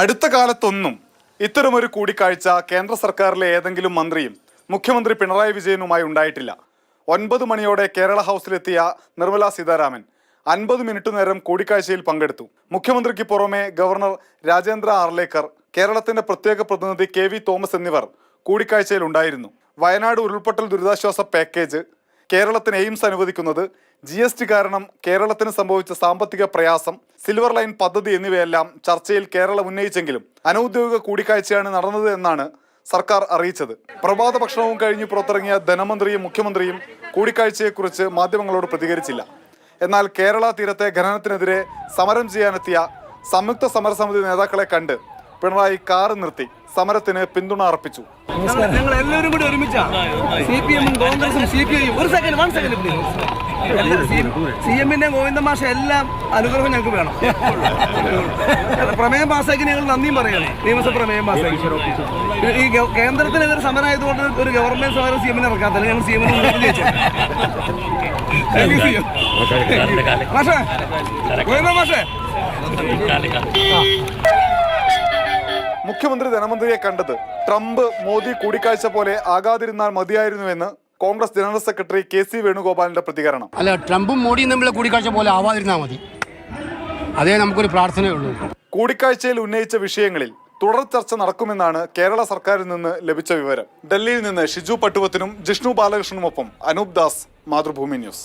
അടുത്ത കാലത്തൊന്നും ഇത്തരമൊരു കൂടിക്കാഴ്ച കേന്ദ്ര സർക്കാരിലെ ഏതെങ്കിലും മന്ത്രിയും മുഖ്യമന്ത്രി പിണറായി വിജയനുമായി ഉണ്ടായിട്ടില്ല. ഒൻപത് മണിയോടെ കേരള ഹൗസിലെത്തിയ നിർമ്മല സീതാരാമൻ അൻപത് മിനിറ്റ് നേരം കൂടിക്കാഴ്ചയിൽ പങ്കെടുത്തു. മുഖ്യമന്ത്രിക്ക് പുറമെ ഗവർണർ രാജേന്ദ്ര ആർലേക്കർ കേരളത്തിന്റെ പ്രത്യേക പ്രതിനിധി കെ വി തോമസ് എന്നിവർ കൂടിക്കാഴ്ചയിൽ ഉണ്ടായിരുന്നു. വയനാട് ഉരുൾപൊട്ടൽ ദുരിതാശ്വാസ പാക്കേജ് കേരളത്തിന് എയിംസ് അനുവദിക്കുന്നത് ജി എസ് ടി കാരണം കേരളത്തിന് സംഭവിച്ച സാമ്പത്തിക പ്രയാസം സിൽവർ ലൈൻ പദ്ധതി എന്നിവയെല്ലാം ചർച്ചയിൽ കേരളം ഉന്നയിച്ചെങ്കിലും അനൌദ്യോഗിക കൂടിക്കാഴ്ചയാണ് നടന്നത് എന്നാണ് സർക്കാർ അറിയിച്ചത്. പ്രഭാത ഭക്ഷണവും കഴിഞ്ഞ് പുറത്തിറങ്ങിയ ധനമന്ത്രിയും മുഖ്യമന്ത്രിയും കൂടിക്കാഴ്ചയെക്കുറിച്ച് മാധ്യമങ്ങളോട് പ്രതികരിച്ചില്ല. എന്നാൽ കേരള തീരത്തെ ഖനനത്തിനെതിരെ സമരം ചെയ്യാനെത്തിയ സംയുക്ത സമരസമിതി നേതാക്കളെ കണ്ട് പിണറായി കാറ് നിർത്തി സമരത്തിന് പിന്തുണ അർപ്പിച്ചു. ഞങ്ങൾ എല്ലാവരും കൂടി ഒരുമിച്ചാ. സി പി എമ്മും കോൺഗ്രസും സി പി ഐയും ഒരു സെക്കൻഡ് വൺ സെക്കൻഡ് സി എമ്മിന്റെ ഗോവിന്ദ മാഷ എല്ലാം അനുഗ്രഹം ഞങ്ങൾക്ക് വേണം. പ്രമേയം പാസ്സാക്കി ഞങ്ങൾ നന്ദിയും പറയണം നിയമസഭ പ്രമേയം പാസ്സാക്കി. ഈ കേന്ദ്രത്തിനെതിരെ സമരമായതുകൊണ്ട് ഒരു ഗവൺമെന്റ് സമരം സി എമ്മിനെ ഇറക്കാത്തില്ല ഞങ്ങൾ സി എമ്മിനെ മാഷേ ഗോവിന്ദ മാഷേ. മുഖ്യമന്ത്രി ധനമന്ത്രിയെ കണ്ടത് ട്രംപ് മോദി കൂടിക്കാഴ്ച പോലെ ആകാതിരുന്നാൽ മതിയായിരുന്നുവെന്ന് Congress general secretary K C വേണുഗോപാലിന്റെ പ്രതികരണം. അല്ല ട്രംപും മോഡിയും തമ്മിലുള്ള കൂടിക്കാഴ്ച പോലെ ആവാതിരുന്നാൽ മതി. അതേ നമുക്കൊരു പ്രാർത്ഥനയുള്ളൂ കൂടിക്കാഴ്ചയിൽ ഉന്നയിച്ച വിഷയങ്ങളിൽ തുടർ ചർച്ച നടക്കുമെന്നാണ് കേരള സർക്കാരിൽ നിന്ന് ലഭിച്ച വിവരം. ഡൽഹിയിൽ നിന്ന് ഷിജു പട്ടുവത്തിനും ജിഷ്ണു ബാലകൃഷ്ണനുമൊപ്പം അനൂപ് ദാസ് മാതൃഭൂമി ന്യൂസ്.